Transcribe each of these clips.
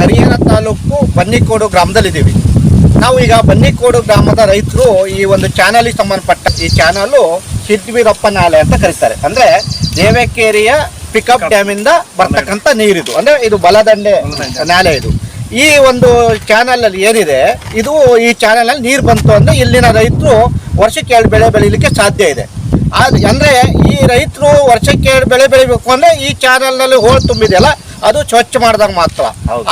ಹರಿಹರ ತಾಲೂಕು ಬನ್ನಿಕೋಡು ಗ್ರಾಮದಲ್ಲಿದ್ದೀವಿ. ನಾವು ಈಗ ಬನ್ನಿಕೋಡು ಗ್ರಾಮದ ರೈತರು ಈ ಒಂದು ಚಾನಲ್ಗೆ ಸಂಬಂಧಪಟ್ಟ ಈ ಚಾನಲು ಸಿದ್ಧವೀರಪ್ಪ ನಾಲೆ ಅಂತ ಕರೀತಾರೆ. ಅಂದ್ರೆ ದೇವೇಕೇರಿಯ ಪಿಕಪ್ ಡ್ಯಾಮಿಂದ ಇಂದ ಬರ್ತಕ್ಕಂಥ ನೀರಿದು. ಅಂದ್ರೆ ಇದು ಬಲದಂಡೆ ನಾಲೆ ಇದು. ಈ ಒಂದು ಚಾನಲಲ್ಲಿ ಏನಿದೆ ಇದು ಈ ಚಾನಲ್ ಅಲ್ಲಿ ನೀರು ಬಂತು ಅಂದ್ರೆ ಇಲ್ಲಿನ ರೈತರು ವರ್ಷಕ್ಕೆ ಎರಡು ಬೆಳೆ ಬೆಳೀಲಿಕ್ಕೆ ಸಾಧ್ಯ ಇದೆ. ಅಂದ್ರೆ ಈ ರೈತರು ವರ್ಷಕ್ಕೆ ಎರಡು ಬೆಳೆ ಬೆಳಿಬೇಕು ಅಂದ್ರೆ ಈ ಚಾನಲ್ನಲ್ಲಿ ನಲ್ಲಿ ಹೋಲ್ ತುಂಬಿದೆಯಲ್ಲ ಅದು ಸ್ವಚ್ಛ ಮಾಡಿದಾಗ ಮಾತ್ರ.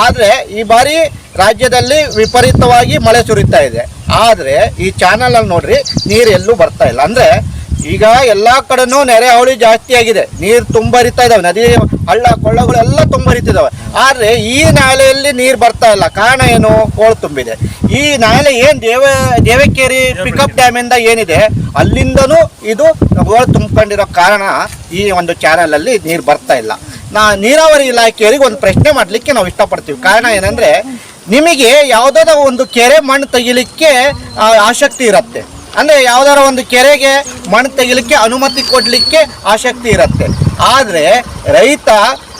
ಆದರೆ ಈ ಬಾರಿ ರಾಜ್ಯದಲ್ಲಿ ವಿಪರೀತವಾಗಿ ಮಳೆ ಸುರಿತಾ ಇದೆ. ಆದ್ರೆ ಈ ಚಾನಲಲ್ಲಿ ನೋಡ್ರಿ ನೀರು ಎಲ್ಲೂ ಬರ್ತಾ ಇಲ್ಲ. ಅಂದ್ರೆ ಈಗ ಎಲ್ಲಾ ಕಡೆನೂ ನೆರೆ ಹಾವಳಿ ಜಾಸ್ತಿ ಆಗಿದೆ. ನೀರು ತುಂಬರಿತಾ ಇದಾವೆ. ನದಿ ಹಳ್ಳ ಕೊಳ್ಳಗಳೆಲ್ಲ ಎಲ್ಲ ತುಂಬರಿತಿದಾವೆ. ಆದ್ರೆ ಈ ನಾಲೆಯಲ್ಲಿ ನೀರು ಬರ್ತಾ ಇಲ್ಲ. ಕಾರಣ ಏನು? ಕೋಳ್ ತುಂಬಿದೆ. ಈ ನಾಲೆ ಏನ್ ದೇವ ದೇವಕೇರಿ ಪಿಕಪ್ ಡ್ಯಾಮ್ ಇಂದ ಏನಿದೆ? ಅಲ್ಲಿಂದನೂ ಇದು ಕೋಳ್ ತುಂಬಿಕೊಂಡಿರೋ ಕಾರಣ ಈ ಒಂದು ಚಾನಲಲ್ಲಿ ನೀರು ಬರ್ತಾ ಇಲ್ಲ. ನಾ ನೀರಾವರಿ ಇಲಾಖೆಯವರಿಗೆ ಒಂದು ಪ್ರಶ್ನೆ ಮಾಡಲಿಕ್ಕೆ ನಾವು ಇಷ್ಟಪಡ್ತೀವಿ. ಕಾರಣ ಏನಂದ್ರೆ, ನಿಮಗೆ ಯಾವುದಾದ ಒಂದು ಕೆರೆ ಮಣ್ಣು ತೆಗಿಲಿಕ್ಕೆ ಆಸಕ್ತಿ ಇರುತ್ತೆ. ಅಂದ್ರೆ ಯಾವ್ದಾರ ಒಂದು ಕೆರೆಗೆ ಮಣ್ಣು ತೆಗಿಲಿಕ್ಕೆ ಅನುಮತಿ ಕೊಡಲಿಕ್ಕೆ ಆಸಕ್ತಿ ಇರುತ್ತೆ. ಆದ್ರೆ ರೈತ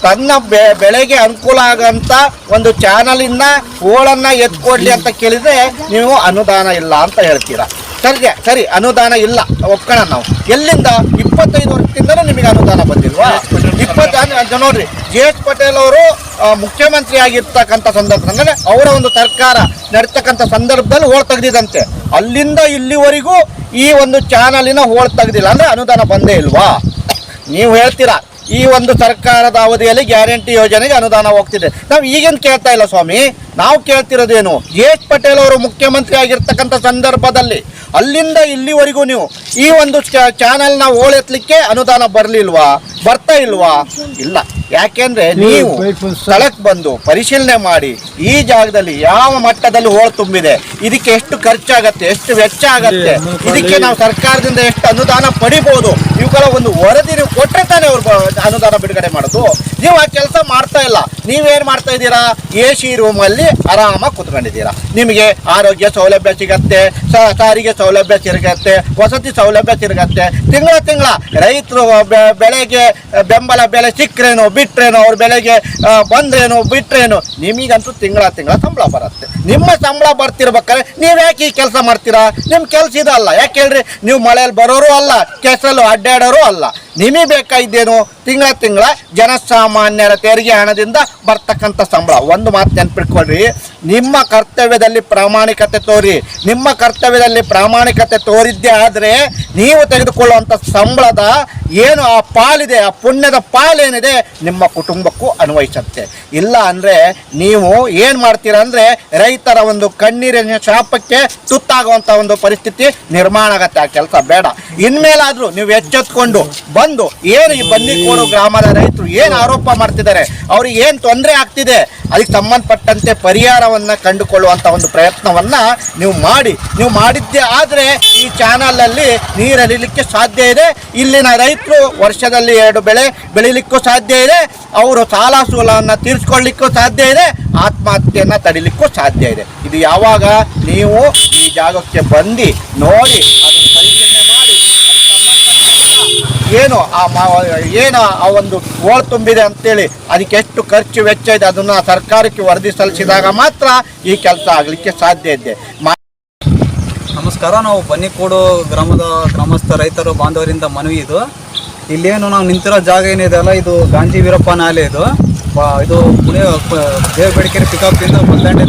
ತನ್ನ ಬೆ, ಬೆಳೆಗೆ ಅನುಕೂಲ ಆಗಂತ ಒಂದು ಚಾನಲಿಂದ ಹೋಳನ್ನ ಎತ್ಕೊಡ್ಲಿ ಅಂತ ಕೇಳಿದ್ರೆ ನೀವು ಅನುದಾನ ಇಲ್ಲ ಅಂತ ಹೇಳ್ತೀರಾ. ಸರಿ ಸರಿ, ಅನುದಾನ ಇಲ್ಲ. ಒಪ್ಕೋಣ ನಾವು. ಎಲ್ಲಿಂದ? ಇಪ್ಪತ್ತೈದು ವರ್ಷದಿಂದಲೂ ನಿಮಗೆ ಅನುದಾನ ಬಂದಿಲ್ವಾ? ಇಪ್ಪತ್ತು ನೋಡ್ರಿ ಜೆ ಎಚ್ ಪಟೇಲ್ ಅವರು ಮುಖ್ಯಮಂತ್ರಿ ಆಗಿರ್ತಕ್ಕಂಥ ಸಂದರ್ಭದಲ್ಲಿ ಅವರ ಒಂದು ಸರ್ಕಾರ ನಡೀತಕ್ಕಂಥ ಸಂದರ್ಭದಲ್ಲಿ ಹೋಳ್ ತೆಗ್ದಿದಂತೆ. ಅಲ್ಲಿಂದ ಇಲ್ಲಿವರೆಗೂ ಈ ಒಂದು ಚಾನಲಿನ ಹೋಳ್ ತೆಗ್ದಿಲ್ಲ. ಅಂದ್ರೆ ಅನುದಾನ ಬಂದೇ ಇಲ್ವಾ? ನೀವು ಹೇಳ್ತೀರಾ? ಈ ಒಂದು ಸರ್ಕಾರದ ಅವಧಿಯಲ್ಲಿ ಗ್ಯಾರಂಟಿ ಯೋಜನೆಗೆ ಅನುದಾನ ಹೋಗ್ತಿದೆ. ನಾವು ಈಗೇನು ಕೇಳ್ತಾ ಇಲ್ಲ ಸ್ವಾಮಿ ನಾವು ಕೇಳ್ತಿರೋದೇನು ಎಚ್ ಪಟೇಲ್ ಅವರು ಮುಖ್ಯಮಂತ್ರಿ ಆಗಿರ್ತಕ್ಕಂಥ ಸಂದರ್ಭದಲ್ಲಿ ಅಲ್ಲಿಂದ ಇಲ್ಲಿವರೆಗೂ ನೀವು ಈ ಒಂದು ಚಾನಲ್ನ ಓಳೆತ್ಲಿಕ್ಕೆ ಅನುದಾನ ಬರಲಿಲ್ವಾ ಬರ್ತಾ ಇಲ್ವಾ? ಇಲ್ಲ. ಯಾಕೆಂದ್ರೆ ನೀವು ಸ್ಥಳಕ್ಕೆ ಬಂದು ಪರಿಶೀಲನೆ ಮಾಡಿ ಈ ಜಾಗದಲ್ಲಿ ಯಾವ ಮಟ್ಟದಲ್ಲಿ ಹೋಳು ತುಂಬಿದೆ ಇದಕ್ಕೆ ಎಷ್ಟು ಖರ್ಚಾಗತ್ತೆ ಎಷ್ಟು ವೆಚ್ಚ ಆಗತ್ತೆ ಇದಕ್ಕೆ ನಾವು ಸರ್ಕಾರದಿಂದ ಎಷ್ಟು ಅನುದಾನ ಪಡಿಬಹುದು ಇವುಗಳ ಒಂದು ವರದಿ ನೀವು ಕೊಟ್ಟರೆ ತಾನೇ ಅವ್ರು ಅನುದಾನ ಬಿಡುಗಡೆ ಮಾಡೋದು. ನೀವು ಆ ಕೆಲಸ ಮಾಡ್ತಾ ಇಲ್ಲ. ನೀವೇನು ಮಾಡ್ತಾ ಇದ್ದೀರಾ? ಎ ಸಿ ರೂಮಲ್ಲಿ ಆರಾಮಾಗಿ ಕೂತ್ಕೊಂಡಿದ್ದೀರಾ. ನಿಮಗೆ ಆರೋಗ್ಯ ಸೌಲಭ್ಯ ಸಿಗತ್ತೆ ಸಾರಿಗೆ ಸೌಲಭ್ಯ ಸಿಗತ್ತೆ ವಸತಿ ಸೌಲಭ್ಯ ಸಿಗತ್ತೆ ತಿಂಗಳ ತಿಂಗಳ ರೈತರು ಬೆಳೆಗೆ ಬೆಂಬಲ ಬೆಲೆ ಸಿಕ್ಕರೇನು ಬಿಟ್ರೇನು, ಅವ್ರ ಬೆಳೆಗೆ ಬಂದ್ರೇನು, ಬಿಟ್ರೇನು, ನಿಮಗಂತೂ ತಿಂಗಳ ತಿಂಗಳ ಸಂಬಳ ಬರುತ್ತೆ. ನಿಮ್ಮ ಸಂಬಳ ಬರ್ತಿರ್ಬೇಕಾದ್ರೆ ನೀವು ಯಾಕೆ ಈ ಕೆಲಸ ಮಾಡ್ತೀರಾ? ನಿಮ್ಮ ಕೆಲಸ ಇದಲ್ಲ ಯಾಕೆ ಹೇಳ್ರಿ? ನೀವು ಮಳೆಯಲ್ಲಿ ಬರೋರು ಅಲ್ಲ, ಕೆಸಲು ಅಡ್ಡಾಡೋರು ಅಲ್ಲ. ನಿಮಗೆ ಬೇಕಾಗಿದ್ದೇನು ತಿಂಗಳ ತಿಂಗಳ ಜನಸಾಮಾನ್ಯರ ತೆರಿಗೆ ಹಣದಿಂದ ಬರ್ತಕ್ಕಂಥ ಸಂಬಳ. ಒಂದು ಮಾತು ನೆನ್ಪಿಟ್ಕೊಳ್ರಿ. ನಿಮ್ಮ ಕರ್ತವ್ಯದಲ್ಲಿ ಪ್ರಾಮಾಣಿಕತೆ ತೋರಿ. ನಿಮ್ಮ ಕರ್ತವ್ಯದಲ್ಲಿ ಪ್ರಾಮಾಣಿಕತೆ ತೋರಿದ್ದೇ ಆದರೆ ನೀವು ತೆಗೆದುಕೊಳ್ಳುವಂಥ ಸಂಬಳದ ಏನು ಆ ಪಾಲಿದೆ, ಆ ಪುಣ್ಯದ ಪಾಲೇನಿದೆ, ನಿಮ್ಮ ಕುಟುಂಬಕ್ಕೂ ಅನ್ವಯಿಸುತ್ತೆ. ಇಲ್ಲ ಅಂದರೆ ನೀವು ಏನು ಮಾಡ್ತೀರಾ ಅಂದರೆ ರೈತರ ಒಂದು ಕಣ್ಣೀರಿನ ಶಾಪಕ್ಕೆ ತುತ್ತಾಗುವಂಥ ಒಂದು ಪರಿಸ್ಥಿತಿ ನಿರ್ಮಾಣ ಆಗತ್ತೆ. ಆ ಕೆಲಸ ಬೇಡ. ಇನ್ಮೇಲಾದರೂ ನೀವು ಎಚ್ಚೆತ್ಕೊಂಡು ಬಂದು ಏನು ಈ ಬನ್ನಿಕೋಡು ಗ್ರಾಮದ ರೈತರು ಏನು ಆರೋಪ ಮಾಡ್ತಿದ್ದಾರೆ, ಅವ್ರಿಗೆ ಏನು ತೊಂದರೆ ಆಗ್ತಿದೆ, ಅದಕ್ಕೆ ಸಂಬಂಧಪಟ್ಟಂತೆ ಪರಿಹಾರವನ್ನು ಕಂಡುಕೊಳ್ಳುವಂಥ ಒಂದು ಪ್ರಯತ್ನವನ್ನು ನೀವು ಮಾಡಿ. ನೀವು ಮಾಡಿದ್ದೇ ಆದರೆ ಈ ಚಾನಲಲ್ಲಿ ನೀರು ಹರಿಲಿಕ್ಕೆ ಸಾಧ್ಯ ಇದೆ. ಇಲ್ಲಿನ ರೈತರು ವರ್ಷದಲ್ಲಿ ಎರಡು ಬೆಳೆ ಬೆಳಿಲಿಕ್ಕೂ ಸಾಧ್ಯ ಇದೆ. ಅವರು ಸಾಲ ಸೂಲವನ್ನು ತೀರಿಸ್ಕೊಳ್ಳಿಕ್ಕೂ ಸಾಧ್ಯ ಇದೆ, ಆತ್ಮಹತ್ಯೆಯನ್ನು ತಡಿಲಿಕ್ಕೂ ಸಾಧ್ಯ ಇದೆ. ಇದು ಯಾವಾಗ ನೀವು ಈ ಜಾಗಕ್ಕೆ ಬಂದು ನೋಡಿ ಅದನ್ನು ಪರಿಶೀಲನೆ ಮಾಡಿ ಏನು ಆ ಏನು ಆ ಒಂದು ಓಳ್ ತುಂಬಿದೆ ಅಂತೇಳಿ ಅದಕ್ಕೆ ಎಷ್ಟು ಖರ್ಚು ವೆಚ್ಚ ಇದೆ ಅದನ್ನು ಸರ್ಕಾರಕ್ಕೆ ವರದಿ ಸಲ್ಲಿಸಿದಾಗ ಮಾತ್ರ ಈ ಕೆಲಸ ಆಗಲಿಕ್ಕೆ ಸಾಧ್ಯ ಇದೆ. ನಮಸ್ಕಾರ, ನಾವು ಬನ್ನಿಕೋಡು ಗ್ರಾಮದ ಗ್ರಾಮಸ್ಥ ರೈತರು, ಬಾಂಧವರಿಂದ ಮನವಿ ಇದು. ಇಲ್ಲೇನು ನಾವು ನಿಂತಿರೋ ಜಾಗ ಏನಿದೆ ಅಲ್ಲ, ಇದು ಗಾಂಜಿ ವೀರಪ್ಪ ನಾಲೆ ಇದು. ಇದು ಪುಣೆ ದೇವಬೇಡಿಕೆರೆ ಪಿಕಪ್ ಇಂದ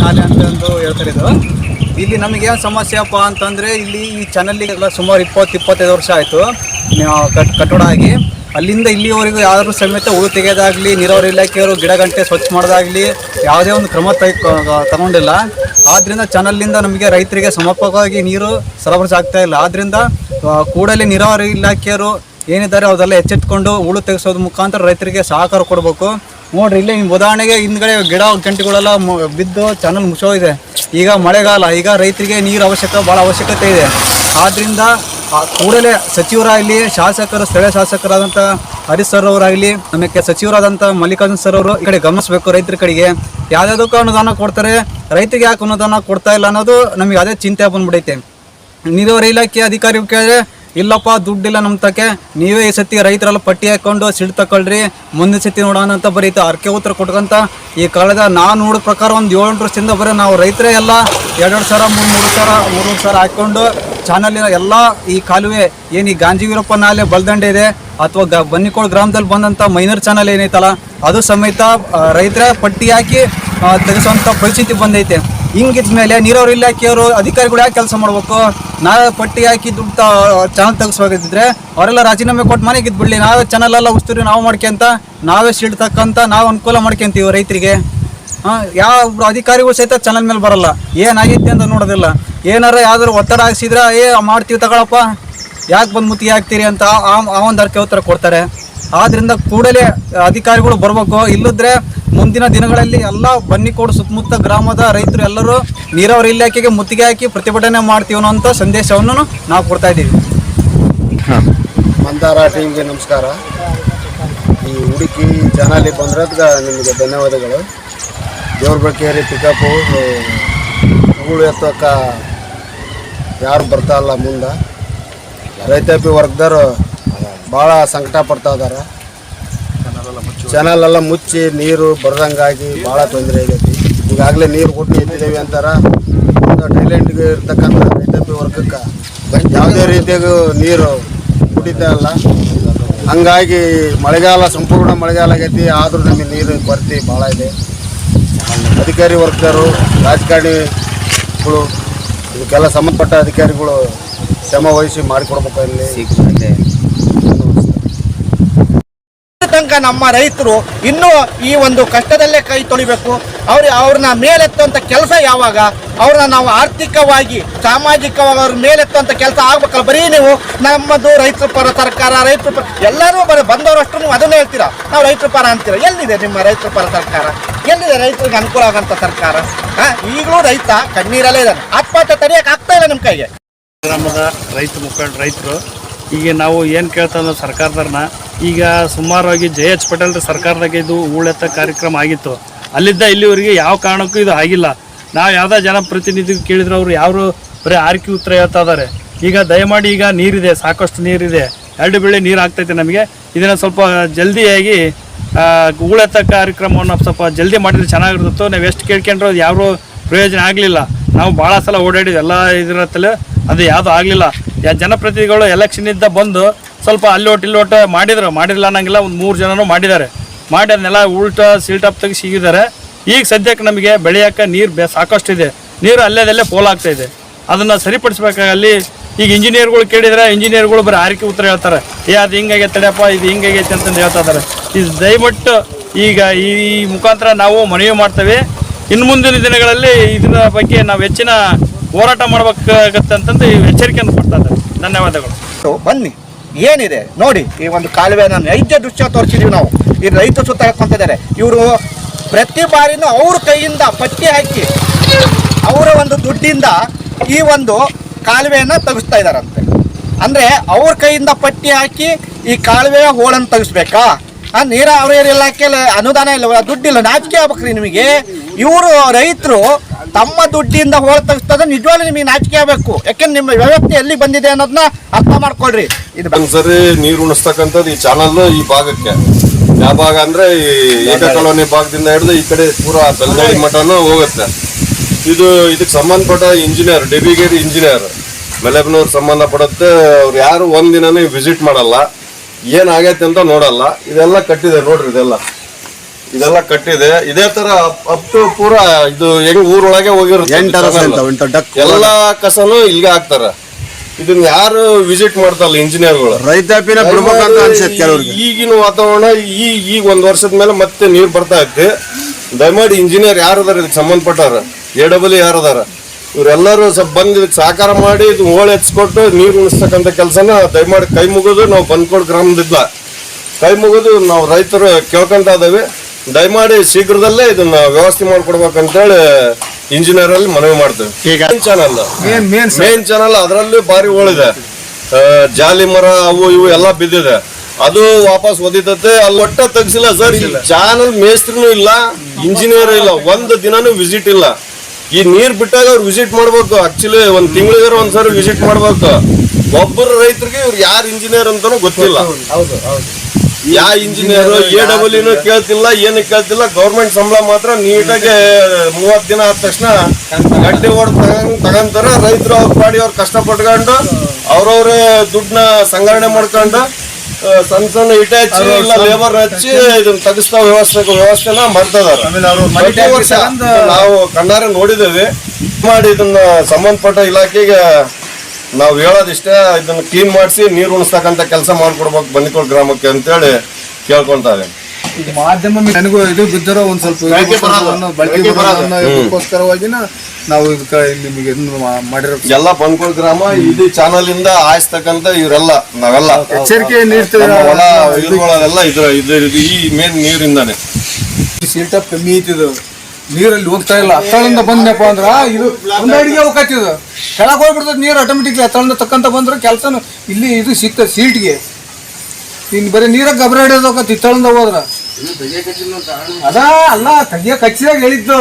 ನಾಲೆ ಅಂತ ಅಂದು ಹೇಳ್ತಾರೆ ಇದು. ಇಲ್ಲಿ ನಮಗೆ ಏನು ಸಮಸ್ಯೆಪ್ಪ ಅಂತಂದ್ರೆ, ಇಲ್ಲಿ ಈ ಚಾನಲ್ಲಿಗೆಲ್ಲ ಸುಮಾರು ಇಪ್ಪತ್ತು, ಇಪ್ಪತ್ತೈದು ವರ್ಷ ಆಯಿತು. ಕಟ್, ಕಟ್ಟಡ ಆಗಿ. ಅಲ್ಲಿಂದ ಇಲ್ಲಿವರೆಗೂ ಯಾರು ಸಮೇತ ಉಳು ತೆಗೆಯೋದಾಗ್ಲಿ ನೀರಾವರಿ ಇಲಾಖೆಯವರು ಗಿಡ ಗಂಟೆ ಸ್ವಚ್ಛ ಮಾಡೋದಾಗ್ಲಿ, ಯಾವುದೇ ಒಂದು ಕ್ರಮ ತೈ ತಗೊಂಡಿಲ್ಲ. ಆದ್ರಿಂದ ಚಾನಲ್ನಿಂದ ನಮಗೆ ರೈತರಿಗೆ ಸಮರ್ಪಕವಾಗಿ ನೀರು ಸರಬರಾಜು ಆಗ್ತಾ ಇಲ್ಲ. ಆದ್ರಿಂದ ಕೂಡಲೇ ನೀರಾವರಿ ಇಲಾಖೆಯವರು ಏನಿದ್ದಾರೆ ಅದೆಲ್ಲ ಎಚ್ಚೆತ್ಕೊಂಡು ಹುಳು ತೆಗೆಸೋದ್ರ ಮುಖಾಂತರ ರೈತರಿಗೆ ಸಹಕಾರ ಕೊಡಬೇಕು. ನೋಡ್ರಿ, ಇಲ್ಲಿ ಉದಾಹರಣೆಗೆ ಹಿಂದ್ಗಡೆ ಗಿಡ, ಗಂಟೆಗಳೆಲ್ಲ ಬಿದ್ದು ಚಾನಲ್ ಮುಚ್ಚೋಗಿದೆ. ಈಗ ಮಳೆಗಾಲ, ಈಗ ರೈತರಿಗೆ ನೀರು ಅವಶ್ಯಕ ಭಾಳ ಅವಶ್ಯಕತೆ ಇದೆ. ಆದ್ರಿಂದ, ಆ, ಕೂಡಲೇ ಸಚಿವರಾಗಲಿ, ಶಾಸಕರು, ಸ್ಥಳೀಯ ಶಾಸಕರಾದಂಥ ಹರೀಶ್ ಸರ್ ಅವರಾಗಲಿ ಆಮೇಲೆ ಸಚಿವರಾದಂಥ ಮಲ್ಲಿಕಾರ್ಜುನ್ ಸರ್ ಅವರು ಈ ಕಡೆ ಗಮನಿಸಬೇಕು ರೈತರ ಕಡೆಗೆ. ಯಾವ್ಯಾವುದಕ್ಕೂ ಅನುದಾನ ಕೊಡ್ತಾರೆ, ರೈತರಿಗೆ ಯಾಕೆ ಅನುದಾನ ಕೊಡ್ತಾ ಇಲ್ಲ ಅನ್ನೋದು ನಮಗೆ ಅದೇ ಚಿಂತೆ ಬಂದ್ಬಿಡೈತೆ. ನೀರಾವರಿ ಇಲಾಖೆ ಅಧಿಕಾರಿ ಕೇಳಿದ್ರೆ ಇಲ್ಲಪ್ಪ, ದುಡ್ಡಿಲ್ಲ ನಮ್ಮ ತಕ್ಕೆ. ನೀವೇ ಈ ಸತಿ ರೈತರೆಲ್ಲ ಪಟ್ಟಿ ಹಾಕೊಂಡು ಸಿಡ್ ತಕೊಳ್ರಿ ಮುಂದಿನ ಸತಿ ನೋಡೋಣ ಅಂತ ಬರೀತ ಅರ್ಕೆ ಉತ್ತರ ಕೊಟ್ಕೊಂತ. ಈ ಕಳೆದ ನಾನು ನೋಡಿದ ಪ್ರಕಾರ ಒಂದು ಏಳು ವರ್ಷದಿಂದ ಬರೀ ನಾವು ರೈತರೇ ಎಲ್ಲ ಎರಡೆರಡು ಸಾವಿರ, ಮೂರು ಮೂರು ಸಾವಿರ ಮೂರು ಸಾವಿರ ಹಾಕೊಂಡು ಚಾನಲಿನ ಎಲ್ಲ ಈ ಕಾಲುವೆ, ಏನು ಈ ಗಾಂಜಿ ವೀರಪ್ಪ ನಾಲೆ ಬಲ್ದಂಡೆ ಇದೆ, ಅಥವಾ ಗ ಗ್ರಾಮದಲ್ಲಿ ಬಂದಂಥ ಮೈನರ್ ಚಾನಲ್ ಏನೈತಲ್ಲ, ಅದು ಸಮೇತ ರೈತರ ಪಟ್ಟಿ ಹಾಕಿ ತೆಗೆಸುವಂಥ ಪರಿಸ್ಥಿತಿ ಬಂದೈತೆ. ಹಿಂಗಿದ್ಮೇಲೆ ನೀರಾವರಿ ಇಲಾಖೆಯವರು ಅಧಿಕಾರಿಗಳು ಯಾಕೆ ಕೆಲಸ ಮಾಡಬೇಕು? ನಾವೇ ಪಟ್ಟಿ ಹಾಕಿ ದುಡ್ಡು ಚಾನಲ್ ತೆಗಿಸ್ಬೇಕಿದ್ರೆ ಅವರೆಲ್ಲ ರಾಜೀನಾಮೆ ಕೊಟ್ಟು ಮನೆಗೆ ಇದ್ಬಿಡ್ಲಿ. ನಾವೇ ಚಾನಲ್ ಎಲ್ಲ ಉಸ್ತುರಿ ನಾವು ಮಾಡ್ಕೊಂತ ನಾವೇ ಸೀಟ್ ತಕ್ಕಂತ, ನಾವು ಅನುಕೂಲ ಮಾಡ್ಕೊಂತೀವಿ ರೈತರಿಗೆ. ಹಾಂ ಯಾವ ಅಧಿಕಾರಿಗಳು ಸಹಿತ ಚಾನಲ್ ಮೇಲೆ ಬರಲ್ಲ. ಏನಾಗೈತೆ ಅಂತ ನೋಡೋದಿಲ್ಲ. ಏನಾರ ಯಾವ್ದಾರು ಒತ್ತಡ ಹಾಕ್ಸಿದ್ರೆ, ಏ, ಮಾಡ್ತೀವಿ, ತಗೊಳಪ್ಪ. ಯಾಕೆ ಬಂದು ಮುತ್ತಿಗೆ ಹಾಕ್ತೀರಿ? ಅಂತ ಆ ಒಂದು ಅರ್ಕೆ ಉತ್ತರ ಕೊಡ್ತಾರೆ. ಆದ್ರಿಂದ ಕೂಡಲೇ ಅಧಿಕಾರಿಗಳು ಬರಬೇಕು. ಇಲ್ಲದ್ರೆ ಮುಂದಿನ ದಿನಗಳಲ್ಲಿ ಎಲ್ಲ ಬನ್ನಿಕೋಡು ಸುತ್ತಮುತ್ತ ಗ್ರಾಮದ ರೈತರು ಎಲ್ಲರೂ ನೀರಾವರಿ ಇಲಾಖೆಗೆ ಮುತ್ತಿಗೆ ಹಾಕಿ ಪ್ರತಿಭಟನೆ ಮಾಡ್ತೀವಿ ಅನ್ನೋ ಸಂದೇಶವನ್ನು ನಾವು ಕೊಡ್ತಾ ಇದ್ದೀವಿ. ಮಂದಾರ ಟೀಮ್ಗೆ ನಮಸ್ಕಾರ. ಈ ಹುಡುಕಿ ಚಾನಲಿಗೆ ಬಂದಿರೋದ್ಕ ನಿಮಗೆ ಧನ್ಯವಾದಗಳು. ದೇವ್ರ ಬಕೇರಿ ಪಿಕಪ್ ಹೂಳು ಎತ್ತಕ್ಕ ಯಾರು ಬರ್ತಾ ಇಲ್ಲ ಮುಂದೆ. ರೈತಾಪಿ ವರ್ಗದವರು ಭಾಳ ಸಂಕಟ ಪಡ್ತಾ ಇದ್ದಾರೆ. ಚಾನಲ್ ಎಲ್ಲ ಮುಚ್ಚಿ ನೀರು ಬರ್ದಂಗಾಗಿ ಭಾಳ ತೊಂದರೆ ಆಗೈತಿ ಈಗಾಗಲೇ ನೀರು ಕೊಟ್ಟು ಎತ್ತಿದ್ದೇವೆ ಅಂತಾರ. ಟೈಲೆಂಟ್ಗೆ ಇರ್ತಕ್ಕಂಥ ರೈತಾಪಿ ವರ್ಗಕ್ಕೆ ಯಾವುದೇ ರೀತಿಯಾಗೂ ನೀರು ಕುಡಿತಾ ಇಲ್ಲ. ಹಂಗಾಗಿ ಮಳೆಗಾಲ, ಸಂಪೂರ್ಣ ಮಳೆಗಾಲ ಆಗೈತಿ. ಆದರೂ ನಮಗೆ ನೀರು ಕೊರತೆ ಭಾಳ ಇದೆ. ಅಧಿಕಾರಿ ವರ್ಗದವರು, ರಾಜಕಾರಣಿಗಳು, ಇದಕ್ಕೆಲ್ಲ ಸಂಬಂಧಪಟ್ಟ ಅಧಿಕಾರಿಗಳು ಶ್ರಮ ವಹಿಸಿ ಮಾಡಿಕೊಡ್ಬೇಕು ಇಲ್ಲಿ ನಮ್ಮ ರೈತರು ಇನ್ನೂ ಈ ಒಂದು ಕಷ್ಟದಲ್ಲೇ ಕೈ ತೊಳಿಬೇಕು. ಅವ್ರ ಅವ್ರನ್ನ ಮೇಲೆತ್ತುವಂಥ ಕೆಲಸ ಯಾವಾಗ? ಅವ್ರನ್ನ ನಾವು ಆರ್ಥಿಕವಾಗಿ, ಸಾಮಾಜಿಕವಾಗಿ ಅವ್ರ ಮೇಲೆತ್ತುವಂಥ ಕೆಲಸ ಆಗ್ಬೇಕಲ್ಲ ಬರೀ ನೀವು? ನಮ್ಮದು ರೈತರ ಪರ ಸರ್ಕಾರ, ರೈತರ ಪರ ಎಲ್ಲರೂ ಬರ ಬಂದವರಷ್ಟು ನೀವು ಅದನ್ನೇ ಹೇಳ್ತೀರಾ? ನಾವು ರೈತರ ಪರ ಅಂತೀರ? ಎಲ್ಲಿದೆ ನಿಮ್ಮ ರೈತರ ಪರ ಸರ್ಕಾರ? ಎಲ್ಲಿದೆ ರೈತರಿಗೆ ಅನುಕೂಲ ಆಗೋಂಥ ಸರ್ಕಾರ? ಈಗಲೂ ರೈತ ಕಣ್ಣೀರಲ್ಲೇ ಇದ್ದಾನೆ. ಆತ್ಮಹತ್ಯೆ ತಡೆಯಕ್ಕೆ ಆಗ್ತಾ ಇಲ್ಲ ನಿಮ್ಮ ಕೈಗೆ. ಗ್ರಾಮದ ರೈತ ಮುಖಂಡ, ರೈತರು, ಈಗ ನಾವು ಏನು ಕೇಳ್ತಾ ಸರ್ಕಾರದವ್ರನ್ನ ಈಗ ಸುಮಾರಾಗಿ ಜೆ ಎಚ್ ಪಟೇಲ್ ಸರ್ಕಾರದಾಗ ಇದು ಉಳೆತ್ತ ಕಾರ್ಯಕ್ರಮ ಆಗಿತ್ತು. ಅಲ್ಲಿದ್ದ ಇಲ್ಲಿವರೆಗೆ ಯಾವ ಕಾರಣಕ್ಕೂ ಇದು ಆಗಿಲ್ಲ. ನಾವು ಯಾವುದೇ ಜನಪ್ರತಿನಿಧಿ ಕೇಳಿದ್ರೆ ಅವರು ಯಾರು ಬರೀ ಆರ್ಕಿ ಉತ್ತರ ಹೇಳ್ತಾ ಇದ್ದಾರೆ ಈಗ ದಯಮಾಡಿ ಈಗ ನೀರಿದೆ, ಸಾಕಷ್ಟು ನೀರಿದೆ. ಎರಡು ಬೆಳೆ ನೀರು ಆಗ್ತೈತೆ ನಮಗೆ. ಇದನ್ನು ಸ್ವಲ್ಪ ಜಲ್ದಿಯಾಗಿ ಉಳೆತ್ತ ಕಾರ್ಯಕ್ರಮವನ್ನು ಸ್ವಲ್ಪ ಜಲ್ದಿ ಮಾಡಿದ್ರೆ ಚೆನ್ನಾಗಿರ್ತಿತ್ತು ನಾವು ಎಷ್ಟು ಕೇಳ್ಕೊಂಡ್ರೂ ಅದು ಯಾರೂ ಪ್ರಯೋಜನ ಆಗಲಿಲ್ಲ. ನಾವು ಭಾಳ ಸಲ ಓಡಾಡಿದ್ದು ಎಲ್ಲ ಇದ್ರತ್ತಲ್ಲಿ ಅದು ಯಾವುದೂ ಆಗಲಿಲ್ಲ. ಜನಪ್ರತಿನಿಧಿಗಳು ಎಲೆಕ್ಷನಿಂದ ಬಂದು ಸ್ವಲ್ಪ ಅಲ್ಲಿ ಇಲ್ಲೋಟ ಮಾಡಿದ್ರು ಮಾಡಿರಲ್ಲ ಅನ್ನಂಗಿಲ್ಲ, ಒಂದು ಮೂರು ಜನನು ಮಾಡಿದ್ದಾರೆ. ಮಾಡಿ ಅದನ್ನೆಲ್ಲ ಉಲ್ಟ ಸಿಲ್ಟಪ್ ತೆಗೆಸಿ ಸಿಗಿದ್ದಾರೆ ಈಗ ಸದ್ಯಕ್ಕೆ ನಮಗೆ ಬೆಳೆಯೋಕ್ಕೆ ನೀರು ಬೇ ಸಾಕಷ್ಟಿದೆ. ನೀರು ಅಲ್ಲೇದಲ್ಲೇ ಪೋಲ್ ಆಗ್ತಾ ಇದೆ. ಅದನ್ನು ಸರಿಪಡಿಸ್ಬೇಕಾಗಲ್ಲಿ ಈಗ ಇಂಜಿನಿಯರ್ಗಳು ಕೇಳಿದ್ರೆ ಇಂಜಿನಿಯರ್ಗಳು ಬರೀ ಆರಿಕೆ ಉತ್ತರ ಹೇಳ್ತಾರೆ. ಏ, ಅದು ಹಿಂಗಾಗೈತೆ ತಡೆಯಪ್ಪ ಇದು ಹಿಂಗಾಗೈತೆ ಅಂತಂದು ಹೇಳ್ತಾ ಇದ್ದಾರೆ. ಇದು ದಯವಿಟ್ಟು ಈಗ ಈ ಮುಖಾಂತರ ನಾವು ಮನವಿ ಮಾಡ್ತೇವೆ. ಇನ್ನು ಮುಂದಿನ ದಿನಗಳಲ್ಲಿ ಇದರ ಬಗ್ಗೆ ನಾವು ಹೆಚ್ಚಿನ ಹೋರಾಟ ಮಾಡಬೇಕಾಗತ್ತೆ ಅಂತಂದು ಎಚ್ಚರಿಕೆಯನ್ನು ಕೊಡ್ತಾ ಇದ್ದಾರೆ. ಧನ್ಯವಾದಗಳು. ಬನ್ನಿ. ಏನಿದೆ? ನೋಡಿ, ಈ ಒಂದು ಕಾಲುವೆನ ನೈಜ ದೃಶ್ಯ ತೋರಿಸಿದೀವಿ ನಾವು. ಈ ರೈತ ಸುತ್ತ ಹಾಕೊಂತಿದ್ದಾರೆ ಇವರು ಪ್ರತಿ ಬಾರಿನೂ ಅವ್ರ ಕೈಯಿಂದ ಪಟ್ಟಿ ಹಾಕಿ ಅವರ ಒಂದು ದುಡ್ಡಿಂದ ಈ ಒಂದು ಕಾಲುವೆಯನ್ನು ತೆಗೆಸ್ತಾ ಇದ್ದಾರಂತೆ. ಅಂದರೆ ಅವ್ರ ಕೈಯಿಂದ ಪಟ್ಟಿ ಹಾಕಿ ಈ ಕಾಲುವೆಯ ಹೋಳನ್ನು ತೆಗೆಸ್ಬೇಕಾ? ಆ, ನೀರಾವರಿ ಇಲಾಖೆಯಲ್ಲಿ ಅನುದಾನ ಇಲ್ಲ, ದುಡ್ಡಿಲ್ಲ, ನಾಚಿಕೆ ಆಗ್ಬೇಕ್ರಿ ನಿಮಗೆ. ಇವರು ರೈತರು ತಮ್ಮ ದುಡ್ಡಿಂದ ಹೋಳ ತಗ್ಸ್ತದ ನಿಜವಾಗ್ಲೂ ನಿಮಗೆ ನಾಚಿಕೆ ಆಗಬೇಕು. ಯಾಕೆಂದ್ರೆ ನಿಮ್ಮ ವ್ಯವಸ್ಥೆ ಎಲ್ಲಿ ಬಂದಿದೆ ಅನ್ನೋದನ್ನ ಅರ್ಥ ಮಾಡ್ಕೊಳ್ರಿ. ಇದು ಸರಿ ನೀರು ಉಣಿಸ್ತಕ್ಕಂಥದ್ದು ಈ ಚಾನಲ್ ಈ ಭಾಗಕ್ಕೆ. ಯಾವ ಭಾಗ ಅಂದ್ರೆ ಈ ಏಕ ಕಾಲೋನಿ ಭಾಗದಿಂದ ಹಿಡಿದು ಈ ಕಡೆ ಪೂರಾ ಬೆಳಗಾವಿ ಮಠನೂ ಹೋಗುತ್ತೆ. ಇದು ಇದಕ್ಕೆ ಸಂಬಂಧಪಟ್ಟ ಇಂಜಿನಿಯರ್ ಡೆಬಿಗೇರಿ ಇಂಜಿನಿಯರ್ ಮೆಲೆಬ್ನವ್ರು ಸಂಬಂಧಪಡುತ್ತೆ ಅವ್ರು ಯಾರು ಒಂದಿನನೂ ವಿಸಿಟ್ ಮಾಡಲ್ಲ. ಏನಾಗೈತೆ ಅಂತ ನೋಡಲ್ಲ. ಇದೆಲ್ಲ ಕಟ್ಟಿದೆ ನೋಡ್ರಿ ಇದೆಲ್ಲ. ಇದೆಲ್ಲ ಕಟ್ಟಿದೆ. ಇದೇ ತರ ಅಪ್ ಟು ಪೂರಾ ಇದು ಹೆಂಗ್ ಊರೊಳಗೆ ಹೋಗಿರುತ್ತೆ. ಎಲ್ಲಾ ಕಸನು ಇಲ್ಲಿಗೆ ಹಾಕ್ತಾರ. ಇದನ್ನ ಯಾರು ವಿಸಿಟ್ ಮಾಡ್ತಾರಲ್ಲ ಇಂಜಿನಿಯರ್ಗಳು ರೈತಾಪಿನ ಬಿಡ್ಬೇಕಂತ ಅನ್ಸುತ್ತೆ ಕೆಲವ್ರಿಗೆ. ಈಗಿನ ವಾತಾವರಣ ಈ ಈಗ ಒಂದ್ ವರ್ಷದ ಮೇಲೆ ಮತ್ತೆ ನೀರ್ ಬರ್ತಾ ಐತಿ ದಯಮಾಡಿ ಇಂಜಿನಿಯರ್ ಯಾರು ಅದಾರ ಇದಕ್ಕೆ ಸಂಬಂಧಪಟ್ಟಾರ ಎ ಡಬ್ಲ್ಯೂ ಯಾರು ಅದಾರ? ಇವರೆಲ್ಲರೂ ಸ್ವಲ್ಪ ಬಂದು ಇದಕ್ಕೆ ಸಹಕಾರ ಮಾಡಿ ಇದು ಓಳೆ ಹೆಚ್ಚಿಕೊಟ್ಟು ನೀರು ಉಣಿಸ್ತಕ್ಕಂಥ ಕೆಲಸನ ದಯಮಾಡಿ ಕೈ ಮುಗಿದು ನಾವು ಬಂದ್ಕೊಡ್ ಗ್ರಾಮದಿಂದ ಕೈ ಮುಗಿದು ನಾವು ರೈತರು ಕೇಳ್ಕೊಂತ ಇದಾವೆ ದಯಮಾಡಿ ಶೀಘ್ರದಲ್ಲೇ ಇದನ್ನ ವ್ಯವಸ್ಥೆ ಮಾಡ್ಕೊಡ್ಬೇಕಂತೇಳಿ ಇಂಜಿನಿಯರ್ ಅಲ್ಲಿ ಮನವಿ ಮಾಡ್ತೇವೆ. ಈಗ ಚಾನಲ್ ಮೇನ್ ಚಾನಲ್ ಅದರಲ್ಲಿ ಬಾರಿ ಹೋಳಿದೆ. ಆ, ಜಾಲಿ ಮರ ಅವು ಇವು ಎಲ್ಲ ಬಿದ್ದಿದೆ. ಅದು ವಾಪಸ್ ಒದಿತತೆ ಅಲ್ಲಿ ಒಟ್ಟ ತೆಗ್ಸಿಲ್ಲ ಸರ್ ಚಾನಲ್ ಮೇಸ್ತ್ರಿನೂ ಇಲ್ಲ ಇಂಜಿನಿಯರ್ ಇಲ್ಲ. ಒಂದು ದಿನಾನು ವಿಸಿಟ್ ಇಲ್ಲ. ಈ ನೀರ್ ಬಿಟ್ಟಾಗ ಅವ್ರು ವಿಸಿಟ್ ಮಾಡ್ಬೇಕು. ಆಕ್ಚುಲಿ ಒಂದ್ ತಿಂಗಳಿಗಾರ ಒಂದ್ಸರಿ ವಿಸಿಟ್ ಮಾಡ್ಬೇಕು. ಒಬ್ಬರು ರೈತರಿಗೆ ಇವ್ರು ಯಾರು ಇಂಜಿನಿಯರ್ ಅಂತಾನೂ ಗೊತ್ತಿಲ್ಲ. ಹೌದು ಹೌದು. ಯಾವ ಇಂಜಿನಿಯರ್ ಎ ಡಬ್ಲ್ಯೂನು ಕೇಳ್ತಿಲ್ಲ ಏನು ಕೇಳ್ತಿಲ್ಲ ಗೌರ್ಮೆಂಟ್ ಸಂಬಳ ಮಾತ್ರ ನೀಟಾಗಿ ಮೂವತ್ ದಿನ ಆದ ತಕ್ಷಣ ಗಡ್ಡೆ ಹೊಡೆದು ತಗೊಂಡ್ ತಗೊಂತಾರ ರೈತರು ಅವ್ರ ಪಾಡಿ ಅವ್ರು ಕಷ್ಟ ಪಟ್ಕೊಂಡು ಅವ್ರವ್ರೇ ದುಡ್ಡನ್ನ ಸಂಗ್ರಹಣೆ ಮಾಡ್ಕೊಂಡು ಸಣ್ಣ ಸಣ್ಣ ಇಟ ಹಚ್ಚಿ ಇಲ್ಲ ಲೇಬರ್ ಹಚ್ಚಿ ಇದನ್ನ ತಗಸ್ತಾ ವ್ಯವಸ್ಥೆ ವ್ಯವಸ್ಥೆನ ಮಾಡ್ತಾ ಇದಾರೆ. ನಾವು ಕಣ್ಣಾರೆ ನೋಡಿದ್ದೇವೆ. ಮಾಡಿ ಇದನ್ನ ಸಂಬಂಧಪಟ್ಟ ಇಲಾಖೆಗೆ ನಾವು ಹೇಳೋದಿಷ್ಟೇ ಇದನ್ನ ಕ್ಲೀನ್ ಮಾಡಿಸಿ ನೀರು ಉಣಿಸ್ತಕ್ಕಂಥ ಕೆಲಸ ಮಾಡ್ಕೊಡ್ಬೇಕು ಬನ್ನಿಕೋಡ್ ಗ್ರಾಮಕ್ಕೆ ಅಂತೇಳಿ ಕೇಳ್ಕೊಂತಾರೆ ಈಗ ಮಾಧ್ಯಮ ನನಗೂ ಇದು ಬಿದ್ದಿರೋ ಒಂದ್ ಸ್ವಲ್ಪ ಬಳಕೆ ಬರೋದು. ಅನ್ನೋ ಬಳಕೆ ಬಳಕೆ ಬರೋದು. ಬರೋದು. ಅನ್ನೋ ಇದಕ್ಕೋಸ್ಕರವಾಗಿನ ನಾವು ಇದಕ್ಕೆ ನಿಮಗೆ ಮಾಡಿರೋ ಎಲ್ಲ ಬನ್ಕೋಡ್ ಗ್ರಾಮ ಇದು ಚಾನಲ್ ಇಂದ ಆಯಿಸ್ತಕ್ಕಂಥ ಇವರೆಲ್ಲ ನಾವೆಲ್ಲ. ಎಚ್ಚರಿಕೆ ನೀಡ್ತೀವಿ ಹೊಲ ಇರುಗಳಲ್ಲೆಲ್ಲ ಇದ್ರ ಇದು ಇದು ಈ ಮೇನ್ ನೀರಿಂದಾನೆ. ಸೀಟಪ್ ಕಮ್ಮಿ ಐತಿದು ನೀರಲ್ಲಿ ಹೋಗ್ತಾ ಇಲ್ಲ. ಹತ್ತಳಿಂದ ಬಂದ್ನಪ್ಪ ಅಂದ್ರೆ ಇದು ಒಂದ್ ಅಡಿಗೆ ಹೋಗತ್ತಿದು ಕೆಳಗೆ ಹೋಗ್ಬಿಡ್ತದೆ ನೀರು ಆಟೋಮೆಟಿಕ್ಲಿ ಹತ್ತಳಿಂದ ತಕ್ಕಂತ ಬಂದ್ರೆ ಕೆಲಸ ಇಲ್ಲಿ ಇದು ಸಿಕ್ತದೆ ಸೀಟ್ಗೆ. ಇನ್ನು ಬರೀ ನೀರಾಗ ಗಬ್ರ ಹಿಡಿಯೋದು ಹೋಗತ್ತೆ ಹಿತ್ತಳಿಂದ ಹೋದ್ರ. ಅದ ಅಲ್ಲ ತೆಗಿಯಕ್ ಕಚ್ಚಿದಾಗ ಹೇಳಿದ್ದು.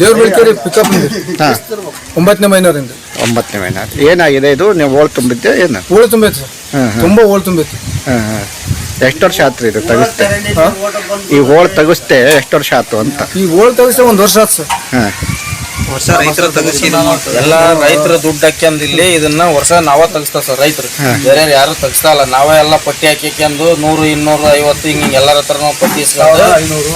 ದೇವ್ರ ಪಿಕಪ್ ಒಂಬತ್ತನೇ ಮೈನೂರಿಂದ. ಒಂಬತ್ತನೇ ಏನಾಗಿದೆ ಇದು? ನೀವು ಓಳ್ ತುಂಬಿದ್ದೆ ಏನು? ಓಳು ತುಂಬಿತ್ತು ತುಂಬಾ ಓಳು ತುಂಬಿತ್ತು. ಹಾಂ ಹಾಂ ಎಷ್ಟು ವರ್ಷ ಆತ್ರಿ ಇದು ತಗಸ್ತೆ ಈ ಹೋಳ್ ತಗಸ್ತೆ ಎಷ್ಟು ವರ್ಷ ಆತು ಅಂತ? ಈ ಓಳು ತೆಗಿಸ ಒಂದು ವರ್ಷ ಆತು ಸರ್. ಹಾಂ. ವರ್ಷ ರೈತರ ತಗಸಿ ಎಲ್ಲ ರೈತರ ದುಡ್ಡು ಹಾಕ್ಯಂದ್ ಇಲ್ಲಿ ಇದನ್ನ ವರ್ಷ ನಾವ ತಗಸ್ತಾವ ಸರ್ ರೈತರು. ಬೇರೆ ಯಾರು ತಗಸ್ತಾ ಇಲ್ಲ. ನಾವೇ ಎಲ್ಲ ಪಟ್ಟಿ ಹಾಕ್ಯಂದು ನೂರು ಇನ್ನೂರ ಐವತ್ತು ಹಿಂಗ ಎಲ್ಲರ ಹತ್ರ ನಾವು ಪಟ್ಟಿ ಇಸ್ಕೊಂಡು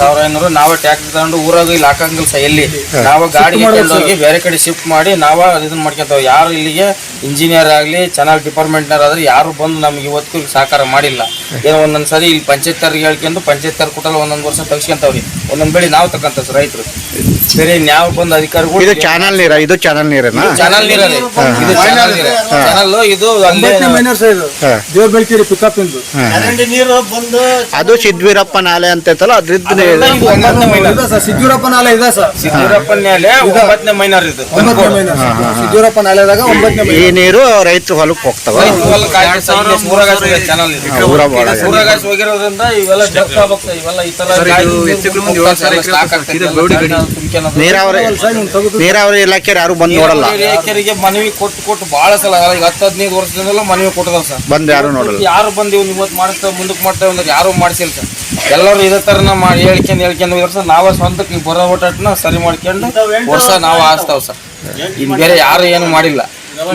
ಸಾವಿರ ಐನೂರು. ನಾವೇ ಟ್ಯಾಕ್ಟರ್ ತಗೊಂಡು ಊರಾಗ ಇಲ್ಲಿ ಹಾಕಂಗಿಲ್ಲ ಸರ್ ಎಲ್ಲಿ. ನಾವ ಗಾಡಿ ಹೋಗಿ ಬೇರೆ ಕಡೆ ಶಿಫ್ಟ್ ಮಾಡಿ ನಾವ ಇದನ್ನ ಮಾಡ್ಕೊಂತಾವ. ಯಾರು ಇಲ್ಲಿಗೆ ಇಂಜಿನಿಯರ್ ಆಗ್ಲಿ ಚೆನ್ನಾಗಿ ಡಿಪಾರ್ಟ್ಮೆಂಟ್ನಾರ ಆದ್ರೆ ಯಾರು ಬಂದು ನಮ್ಗೆ ಇವತ್ತು ಸಹಕಾರ ಮಾಡಿಲ್ಲ. ಏನೋ ಒಂದೊಂದ್ ಸರಿ ಇಲ್ಲಿ ಪಂಚಾಯತ್ರಿಗೆ ಹೇಳ್ಕೊಂಡು ಪಂಚಾಯತ್ ಕೊಟ್ಟಲ್ಲ ಒಂದೊಂದ್ ವರ್ಷ ತಗ್ಸ್ಕೊಂತಾವ್ರಿ. ಒಂದೊಂದ್ ಬೆಳಿ ನಾವು ತಕ್ಕಂತ ಸರ್ ರೈತರು. ಸರಿ ನಾವ್ ಬಂದು ಅಧಿಕಾರಿಗಳು ಇದು ಚಾನಲ್ ನೀರ ಇದು ಚಾನಲ್ ನೀರೇನಾ? ಚಾನಲ್ ನೀರ. ಇದು ಚಾನಲ್ ನೀರ. ಚಾನಲ್ ಇದು ಅಲ್ಲೇ ಒಂಬತ್ತನೇ ಮೈನರ್ ಇದು ಹಾ. ದೇವ್ರ ಬೆಳಕೇರಿ ಪಿಕಪ್ ಇಂದು. ಅದು ಸಿದ್ವೀರಪ್ಪ ನಾಲೆ ಅಂತ ಐತಲ್ಲ ಅದ್ರದ್ದು ಇದು ಒಂಬತ್ತನೇ ಮೈನರ್. ಇದೆ ಸರ್ ಸಿದ್ದೂರಪ್ಪ ನಾಲೆ ಇದೆ ಸರ್. ಸಿದ್ದೂರಪ್ಪನ ಮೇಲೆ ಒಂಬತ್ತನೇ ಮೈನರ್ ಇದು. ಒಂಬತ್ತನೇ ಮೈನರ್ ಸಿದ್ದೂರಪ್ಪ ನಾಲೆದಾಗ ಒಂಬತ್ತನೇ ಈ ನೀರು ರೈತ ಹೊಲಕ್ಕೆ ಹೋಗ್ತಾವ. ಚಾನಲ್ ಇದು. ಹಾ, ಊರಾಗ ಒಳಗೆ. ಊರಾಗ ಹೋಗಿರೋದ್ರಿಂದ ಇವೆಲ್ಲ ಡಕ್ ಆಗ್ಬೇಕು ಇವೆಲ್ಲ ಈ ತರ ನೀರಾವರಿ ನೀರಾವರಿ ಇಲಾಖೆ ಯಾರು ಬಂದು ನೋಡಲ್ಲ. ಏಕರಿಗೆ ಮನವಿ ಕೊಟ್ಟು ಕೊಟ್ಟು ಬಹಳ ಸಲ ಈಗ ಹತ್ತು ಹದಿನೈದು ವರ್ಷದಿಂದಲ್ಲ ಮನವಿ ಕೊಟ್ಟದ ಸರ್. ಬಂದು ಯಾರು ನೋಡಲ್ಲ. ಯಾರು ಬಂದು ಇವ್ನು ಇವತ್ತು ಮಾಡಿಸ್ತೇವೆ ಮುಂದಕ್ಕೆ ಮಾಡ್ತಾ ಅಂದ್ರೆ ಯಾರು ಮಾಡಿಸಿಲ್ಲ ಸರ್. ಎಲ್ಲರೂ ಇದೇ ಥರನ ಮಾಡಿ ಹೇಳ್ಕೊಂಡು ಹೇಳ್ಕೊಂಡು ಸರ್. ನಾವೇ ಸ್ವಂತಕ್ಕೆ ಬರೋ ಓಟಾಟನ ಸರಿ ಮಾಡ್ಕೊಂಡು ವರ್ಷ ನಾವು ಆರಿಸ್ತಾವ ಸರ್. ಇನ್ನು ಬೇರೆ ಯಾರು ಏನು ಮಾಡಿಲ್ಲ.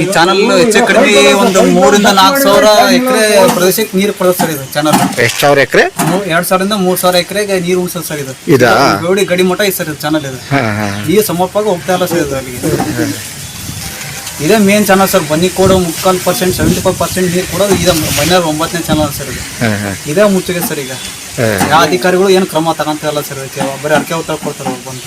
ಈ ಚಾನಲ್ ಹೆಚ್ಚು ಕಡಿಮೆ ಒಂದು ಮೂರಿಂದ ನಾಲ್ಕು ಸಾವಿರ ಎಕರೆ ಪ್ರದೇಶಕ್ಕೆ ನೀರು ಕೊಡೋದು ಸರ್ ಇದು ಚಾನಲ್ ಎಷ್ಟು ಸಾವಿರ ಎಕರೆ? ಎರಡ್ ಸಾವಿರದಿಂದ ಮೂರ್ ಸಾವಿರ ಎಕರೆಗೆ ನೀರು ಉಳಿಸೋದು ಸರ್ ಇದು. ಇದಾ? ಗೌಡಿ ಗಡಿ ಮಠ ಇದೆ ಸರ್ ಇದು ಚಾನಲ್ ಇದು. ನೀರು ಸಮರ್ಪವಾಗಿ ಹೋಗ್ತಾ ಇಲ್ಲ ಸರ್ ಇದು ಅಲ್ಲಿಗೆ. ಇದೇ ಮೇನ್ ಚಾನಲ್ ಸರ್. ಬನ್ನಿ ಕೊಡೋ ಮುಕ್ಕಾಲು ಪರ್ಸೆಂಟ್ ಸೆವೆಂಟಿ ಫೈವ್ ಪರ್ಸೆಂಟ್ ನೀರು ಕೊಡೋದು ಇದೆ. ಮೈನರ್ ಒಂಬತ್ತನೇ ಚಾನಲ್ ಸರ್ ಇದು. ಇದೇ ಮುಚ್ಚಿಗೆ ಸರ್ ಈಗ. ಯಾವ ಅಧಿಕಾರಿಗಳು ಏನು ಕ್ರಮ ತಗೊಂತ ಇಲ್ಲ ಸರ್ ಬರೀ ಅರ್ಕೆ ಉತ್ತರ ಕೊಡ್ತಾರೆ ಅವ್ರು ಬಂದು.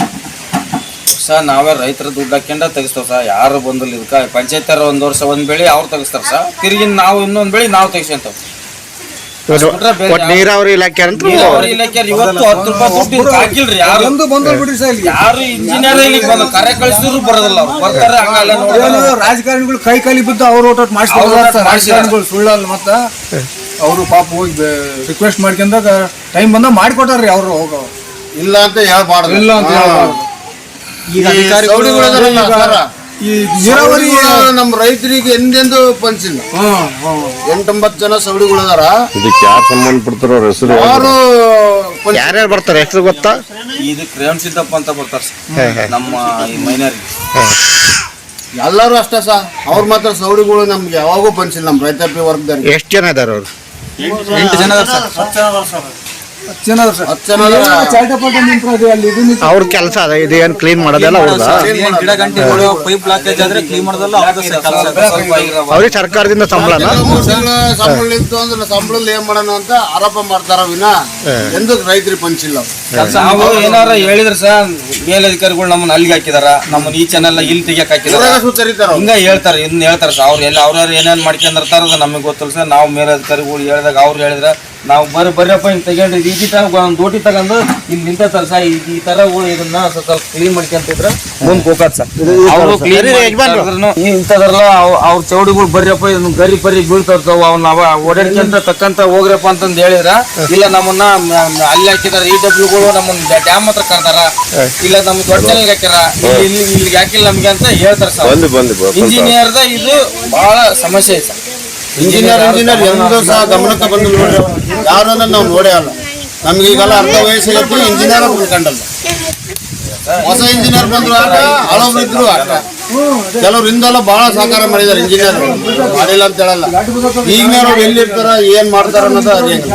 ವರ್ಷ ನಾವೇ ರೈತರ ದುಡ್ಡು ಹಾಕ್ಯಂಡ ತೆಗಿಸ್ತೇವೆ ಸರ್. ಯಾರು ಬಂದಿಲ್ಲ ಇದಕ್ಕೆ. ಪಂಚಾಯತ್ ಒಂದು ವರ್ಷ ಒಂದು ಬೆಳೆ ಅವ್ರು ತೆಗಿಸ್ತಾರೆ ಸರ್. ತಿರುಗಿ ನಾವು ಇನ್ನೊಂದು ಬೆಳೆ ನಾವು ತೆಗಿಸ್ಕೊಂತೇವೆ ನೀರಾವರಿ ಇಲಾಖೆ ಅಂತ ನೀರಾವರಿ ಇಲಾಖೆ ಇವತ್ತು ಹತ್ತು ರೂಪಾಯಿ ದುಡ್ಡು ಇದಕ್ಕೆ ಹಾಕಿಲ್ರಿ ಯಾರು? ಒಂದು ಬಂದು ಬಿಡ್ರಿ ಸರ್ ಇಲ್ಲಿ. ಯಾರು ಇಂಜಿನಿಯರ್ ಇಲ್ಲಿ ಬಂದು ಕರೆ ಕಳಿಸಿದ್ರು ಬರೋದಿಲ್ಲ ಅವ್ರು. ಬರ್ತಾರೆ ಹಂಗಲ್ಲ ನೋಡಿ ಏನು ರಾಜಕಾರಣಿಗಳು ಕೈ ಕಾಲಿ ಬಿದ್ದು ಅವ್ರ ಓಟ್ ಮಾಡಿಸ್ತಾರೆ ಸರ್. ರಾಜಕಾರಣಿಗಳು ಸುಳ್ಳಲ್ಲ ಮತ್ತ. ಅವರು ಪಾಪ ಹೋಗಿ ರಿಕ್ವೆಸ್ಟ್ ಮಾಡ್ಕೊಂಡಾಗ ಟೈಮ್ ಬಂದಾಗ ಮಾಡಿಕೊಟ್ಟಾರ್ರಿ ಅವರು ಹೋಗೋ. ಇಲ್ಲ ಅಂತ ಹೇಳ್ಬಾರ್ದು. ಇಲ್ಲ ಅಂತ ಹೇಳ್ಬಾರ್ದು. ಈಗ ಅಧಿಕಾರಿಗಳು ಅದಾರಲ್ಲ ಸರ, ಈ ನೀರಾವರಿ ಸೌಡಿಗಳು ನಮ್ಮ ರೈತರಿಗೆ ಎಂದೆಂದು ಪಂಚಿಲ್ಲ. ಹ್ಮ್ ಹ್ಮ್. ಎಂಟೊಂಬತ್ತು ಜನ ಸೌಡಿಗಳು ಅದಾರ ಇದಕ್ಕೆ ಯಾರು ಸಂಬಂಧಪಡ್ತಾರೋ ಅವ್ರ ಹೆಸರು ಯಾರು ಯಾರ್ಯಾರು ಬರ್ತಾರೆ? ಹೆಸರು ಗೊತ್ತಾ? ಇದಕ್ಕೆ ರೇವಣ್ ಸಿದ್ದಪ್ಪ ಅಂತ ಬರ್ತಾರೆ ಸರ್. ನಮ್ಮ ಈ ಮೈನರ್ಗೆ ಎಲ್ಲರೂ ಅಷ್ಟೇ ಸಾ ಅವ್ರ ಮಾತ್ರ ಸೌಡಿಗಳು ನಮ್ಗೆ ಯಾವಾಗೂ ಪಂಚಿಲ್ಲ ನಮ್ಮ ರೈತಾಪಿ ವರ್ಗದವ್ರಿಗೆ. ಎಷ್ಟು ಜನ ಇದಾರೆ ಅವ್ರು? ಎಂಟು ಜನ ಅದಾರ್ ಸರ್. ಅವ್ರ ಕೆಲಸ ಅದ ಇದು ಏನು ಕ್ಲೀನ್ ಮಾಡೋದೆಲ್ಲ ಗಿಡ ಗಂಟೆಗಳು ಪೈಪ್ ಬ್ಲಾಕೇಜ್ ಆದ್ರೆ ಕ್ಲೀನ್ ಮಾಡೋದಲ್ಲ ಅವ್ರಿಗೆ ಸರ್ಕಾರದಿಂದ ಸಂಬಳನ ಸಂಬಳ ನಿಂತು ಅಂದ್ರೆ ಸಂಬಳದಲ್ಲಿ ಏನ್ ಮಾಡೋಣ ಅಂತ ಆರೋಪ ಮಾಡ್ತಾರ ವಿನ ಎಂದು ರೈತರಿಗೆ ಪಂಚಿಲ್ಲ ಅವ್ರು. ನಾವು ಏನಾರ ಹೇಳಿದ್ರ ಸರ್ ಮೇಲಧಿಕಾರಿಗಳು ನಮ್ಮನ್ನ ಅಲ್ಲಿಗೆ ಹಾಕಿದಾರ ನಮ್ಮನ್ನ ಈ ಚಾನೆಲ್ ಇಲ್ಲಿ ತೆಗಿಯಕ್ ಹಾಕಿದಾರ. ಅವ್ರು. ಹಿಂಗ ಹೇಳ್ತಾರ ಇನ್ ಹೇಳ್ತಾರ ಸರ್. ಅವ್ರು ಎಲ್ಲ ಅವ್ರವ್ರು ಏನೇನ್ ಮಾಡ್ಕೊಂಡಿರ್ತಾರ ನಮಗೆ ಗೊತ್ತಿಲ್ಲ ಸರ್. ನಾವು ಮೇಲಧಿಕಾರಿಗಳು ಹೇಳಿದಾಗ ಅವ್ರು ಹೇಳಿದ್ರೆ ನಾವು ಬರ್ರಿ ಬರ್ರಪ್ಪ ಹಿಂಗೆ ತಗೊಂಡ್ರಿ ಈ ತರ ಒಂದು ದೋಟಿ ತಗೊಂಡು ಇಲ್ಲಿ ನಿಂತ ಸರ್ ಈ ಈ ತರ ಇದನ್ನ ಸ್ವಲ್ಪ ಸ್ವಲ್ಪ ಕ್ಲೀನ್ ಮಾಡ್ಕೊಂತಿದ್ರ ಮುಂದ್ ಹೋಗತ್ ಸರ್. ಅವರು ಕ್ಲೀನ್ ಇಂಥದ್ರಲ್ಲ ಅವ್ರ ಚೌಡಿಗಳು ಬರ್ರಪ್ಪ ಇದನ್ನ ಗರಿ ಪರಿ ಬೀಳ್ತಾವ್ ಅವ್ನ ಅವ ಓಡಾಡ್ಕೊಂತ ತಕ್ಕಂತ ಹೋಗ್ರಪ್ಪ ಅಂತಂದ್ ಹೇಳಿದ್ರ ಇಲ್ಲ ನಮ್ಮನ್ನ ಅಲ್ಲಿ ಹಾಕಿದಾರ ಇ ಡಬ್ಲ್ಯೂಗಳು ನಮ್ಮನ್ನ ಡ್ಯಾಮ್ ಹತ್ರ ಕರ್ದಾರ ಇಲ್ಲ ನಮ್ ದೊಡ್ಡ ಹಾಕ್ಯಾರ ಇಲ್ಲಿ ಇಲ್ಲಿ ಇಲ್ಲಿಗೆ ಹಾಕಿಲ್ಲ ನಮ್ಗೆ ಅಂತ ಹೇಳ್ತಾರ ಸರ್. ಇಂಜಿನಿಯರ್ ದ ಇಂಜಿನಿಯರ್ದ ಇದು ಬಹಳ ಸಮಸ್ಯೆ ಐತೆ ಸರ್. ಇಂಜಿನಿಯರ್ ಇಂಜಿನಿಯರ್ ಎಂದೂ ಸಹ ಗಮನಕ್ಕೆ ಬಂದು ನೋಡಿ ಯಾರು ಅನ್ನೋದು ನಾವು ನೋಡೇ ಅಲ್ಲ. ನಮ್ಗೆ ಈಗೆಲ್ಲ ಅರ್ಧ ವಯಸ್ಸಿಗೆ ಇಂಜಿನಿಯರ್ ಉಳ್ಕೊಂಡಲ್ಲ ಹೊಸ ಇಂಜಿನಿಯರ್ ಬಂದ್ರು ಆಟ ಇದ್ರು ಆಟ. ಕೆಲವ್ರು ಹಿಂದೆಲ್ಲ ಬಹಳ ಸಹಕಾರ ಮಾಡಿದ್ದಾರೆ ಇಂಜಿನಿಯರ್ ಮಾಡಿಲ್ಲ ಅಂತ ಹೇಳಲ್ಲ. ಈಗಿನವ್ರು ಎಲ್ಲಿರ್ತಾರ, ಏನ್ ಮಾಡ್ತಾರ ಅನ್ನೋದು ಅದೇನು.